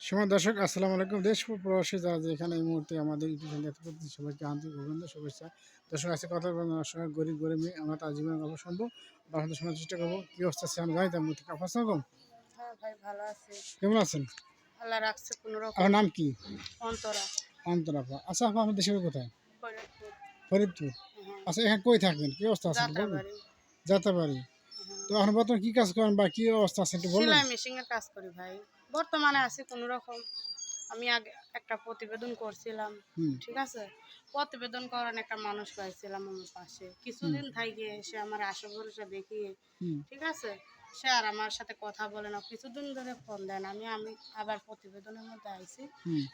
সময় দর্শক আসসালামু আলাইকুম। দেশ প্রবাসী যারা যে এখানে এই মুহূর্তে আমাদের ইউটিউব চ্যানেল সবাইকে আন্তরিক অভিনন্দন শুভেচ্ছা। দর্শক আছে কথা সঙ্গে। গরিব গরিব মেয়ে আমরা তার জীবনের গল্প শুনব। বা আমাদের শোনার চেষ্টা করব। কী অবস্থা আছে? আমি জানি তার মধ্যে আসসালাম হ্যাঁ কেমন আছেন? আল্লাহ রাখছে কোনো রকম। আপনার নাম কি? অন্তরা। আচ্ছা আপা আমাদের দেশের কোথায়? ফরিদপুর। হ্যাঁ। আচ্ছা এখানে কই থাকেন? কি অবস্থা আছে বলবেন? যাত্রাবাড়ি। যাত্রাবাড়ি। তো এখন বর্তমানে কি কাজ করেন বা কি অবস্থা আছে একটু বলবেন? সেলাই মেশিনের কাজ করি ভাই। বর্তমানে আছি কোনো রকম। আমি আগে একটা প্রতিবেদন করছিলাম ঠিক আছে? প্রতিবেদন করার একটা মানুষ পাইছিলাম আমার পাশে। কিছুদিন থাকে সে আমার আশা ভরসা দেখিয়ে ঠিক আছে? সে আর আমার সাথে কথা বলে না কিছুদিন ধরে ফোন দেন আমি আমি আবার প্রতিবেদনের মধ্যে আইছি।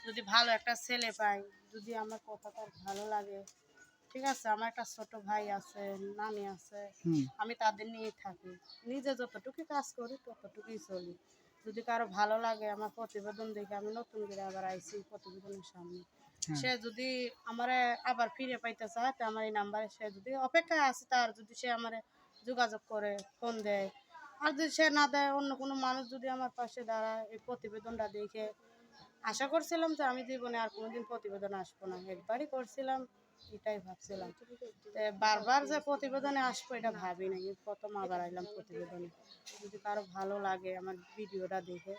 যদি ভালো একটা ছেলে পাই যদি আমার কথা তার ভালো লাগে ঠিক আছে? আমার একটা ছোট ভাই আছে নানি আছে আমি তাদের নিয়ে থাকি। নিজে যতটুকু কাজ করি ততটুকুই চলি। যদি কারও ভালো লাগে আমার প্রতিবেদন দেখে আমি নতুন করে আবার আইছি প্রতিবেদনের সামনে। হ্যাঁ। সে যদি আমারে আবার ফিরে পাইতে চায় তো আমার এই নাম্বারে সে যদি অপেক্ষায় আছে তার যদি সে আমারে যোগাযোগ করে ফোন দেয়। আর যদি সে না দেয় অন্য কোনো মানুষ যদি আমার পাশে দাঁড়ায় এই প্রতিবেদনটা দেখে আশা করছিলাম যে আমি জীবনে আর কোনোদিন প্রতিবেদন আসব না। একবারই করছিলাম। এটাই ভাবছিলাম। বারবার যে প্রতিবেদনে আসব এটা ভাবি নাই। প্রথম আবার আইলাম প্রতিবেদনে। যদি কারও ভালো লাগে আমার ভিডিওটা দেখে,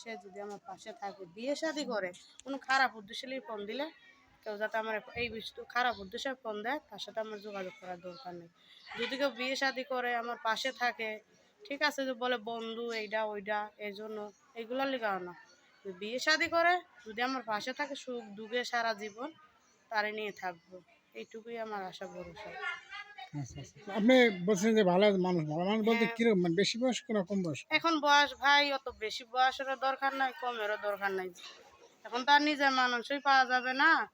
সে যদি আমার পাশে থাকে, বিয়ে শাদি করে, কোনো খারাপ উদ্দেশ্যে ফোন দিলে, কেউ যাতে আমার এই বিষয়টা খারাপ উদ্দেশ্যে ফোন দেয়, তার সাথে আমার যোগাযোগ করার দরকার নেই। যদি কেউ বিয়ে শাদি করে, আমার পাশে থাকে, ঠিক আছে যে বলে বন্ধু এইটা ওইটা এই জন্য এগুলোর লিগাও না। বিয়ে শাদি করে, যদি আমার পাশে থাকে, সুখ দুঃখে সারা জীবন তারে নিয়ে থাকব। এইটুকুই আমার আশা ভরসা। আচ্ছা আচ্ছা। আপনি বলছেন যে ভালো মানুষ ভালো মানুষ বলতে হ্যাঁ। কীরকম? মানে বেশি বয়স না কম বয়স? এখন বয়স ভাই অত বেশি বয়সেরও দরকার নাই কমেরও দরকার নাই। এখন তার নিজের মানুষই পাওয়া যাবে না।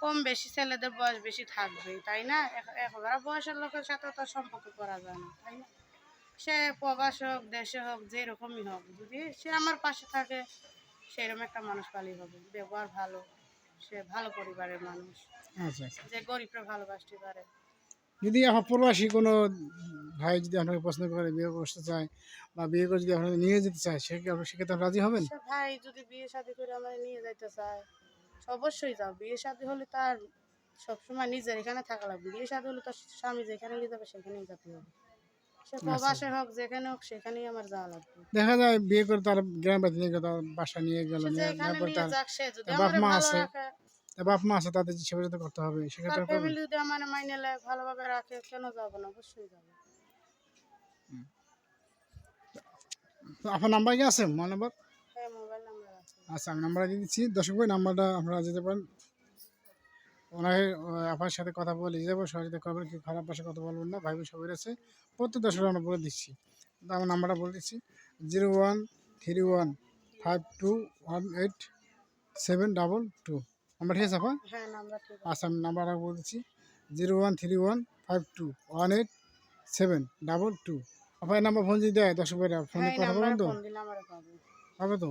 কম বেশি ছেলেদের বয়স বেশি থাকবে তাই না? এখ- একেবারে বয়সের লোকের সাথে তো সম্পর্ক করা যায় না তাই না? সে প্রবাস হোক দেশে হোক যেরকমই হোক যদি সে আমার পাশে থাকে সেরকম একটা মানুষ পালি হবে। ব্যবহার ভালো। সে ভালো পরিবারের মানুষ। আচ্ছা আচ্ছা। যে গরিবরা ভালোবাসতে পারে। যদি আমার প্রবাসী কোনো ভাই যদি আপনাকে পছন্দ করে বিয়ে করতে চায় বা বিয়ে করে যদি আপনাকে নিয়ে যেতে চায় সেক্ষেত্রে সেক্ষেত্রে আপনি রাজি হবেন? সে ভাই যদি বিয়ে শাদী করে আমার নিয়ে যাইতে চায় অবশ্যই যাও। বিয়ে শাদী হলে তার সবসময় নিজের এখানে থাকা লাগবে। বিয়ে শাদী হলে তার স্বামী যেখানে নিয়ে যাবে সেখানেই যেতে হবে। সে প্রবাসে হোক যেখানে হোক সেখানেই আমার যাওয়া লাগবে। দেখা যায় বিয়ে করে তার গ্রাম বাড়ি নিয়ে গেল বাসা নিয়ে গেল তারপর তার বাপ মা আছে। বাপ মা আছে তাদের সেবা যত্ন করতে হবে সেক্ষেত্রে ফ্যামিলি যদি আমার মাইনে ভালোভাবে রাখে কেন যাব না? অবশ্যই যাব। আপনার নাম্বার কি আছে? Mobile number? হ্যাঁ মোবাইল নাম্বার আছে। আচ্ছা আমি নাম্বার দিয়ে দিচ্ছি। দর্শক ভাই নাম্বারটা আপনারা যেতে পারেন। ওনাকে আপনার সাথে কথা বলে যাব সহযোগিতা করবেন কি খারাপ ভাষা কথা বলবেন না ভাই বোন সবাই আছে প্রত্যেক দর্শক আমরা বলে দিচ্ছি। আমার নাম্বারটা বলে দিচ্ছি। Zero one three one five two one eight seven double two. Number ঠিক আছে আপা? হ্যাঁ নাম্বার ঠিক আছে। আচ্ছা আমি নাম্বারটা বলে দিচ্ছি। Zero one three one five two one eight seven double two. আপনার নাম্বার ফোন যদি দেয় দর্শক ভাইরা ফোনে হ্যাঁ কথা বলেন তো? হবে তো?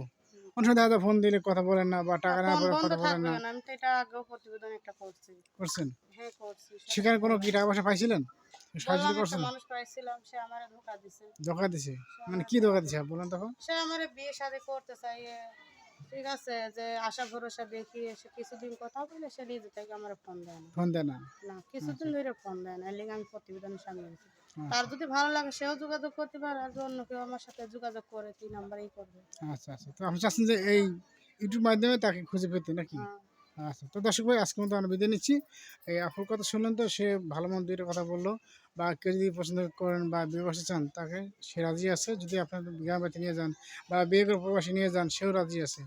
অনেক সময় দাদা ফোন দিলে কথা বলেন না বা টাকা না বলে কথা বলেন না। আমি তো এটা আগেও প্রতিবেদন একটা করছি করছেন? হ্যাঁ করছি সেখানে কোনো কি টাকা পয়সা পাইছিলেন? সাহায্য করছেন? মানুষ পাইছিলাম সে আমারে ধোকা দিছে। ধোকা দিছে? মানে কি ধোকা দিছে বলেন তখন? সে আমারে বিয়ে শাদী করতে চাইয়ে ঠিক আছে যে আশা ভরসা দেখিয়ে সে কিছুদিন কথা বলে সে নিজে থেকে আমার ফোন দেয় না। ফোন দেয় না? না কিছুদিন ধরে ফোন দেয় না এলিগে আমি প্রতিবেদন সামনে আচ্ছা। তার যদি ভালো লাগে সেও যোগাযোগ করতে পারে আর অন্য কেউ আমার সাথে যোগাযোগ করে তিন নাম্বারেই করবে। আচ্ছা আচ্ছা। তো আপনি চাচ্ছেন যে এই ইউটিউব মাধ্যমে তাকে খুঁজে পেতে নাকি? হ্যাঁ। আচ্ছা তো দর্শক ভাই আজকে মতো আমরা বিদায় নিচ্ছি। এই আপুর কথা শুনলেন তো, সে ভালো মন্দ দুইটা কথা বলল। বা কেউ যদি পছন্দ করেন বা বিয়ে বসে চান, তাকে সে রাজি আছে। যদি আপনার গ্রাম বাড়িতে নিয়ে যান বা বিয়ে করে প্রবাসী নিয়ে যান, সেও রাজি আছে।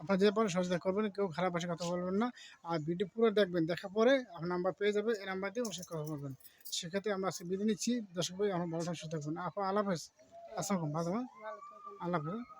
আপনার যে পারেন সহযোগিতা করবেন, কেউ খারাপ ভাষায় কথা বলবেন না। আর ভিডিও পুরো দেখবেন, দেখার পরে আপনার নাম্বার পেয়ে যাবে, এই নাম্বার দিয়ে অবশ্যই কথা বলবেন। সেক্ষেত্রে আমরা আজকে বিদায় নিচ্ছি। দর্শক ভাই, আমার ভালো থাকুন, সুস্থ থাকবেন আপা, আল্লাহ হাফেজ। আসসালাম ভালো থাকবেন। থাকবেন আল্লাহ হাফেজ।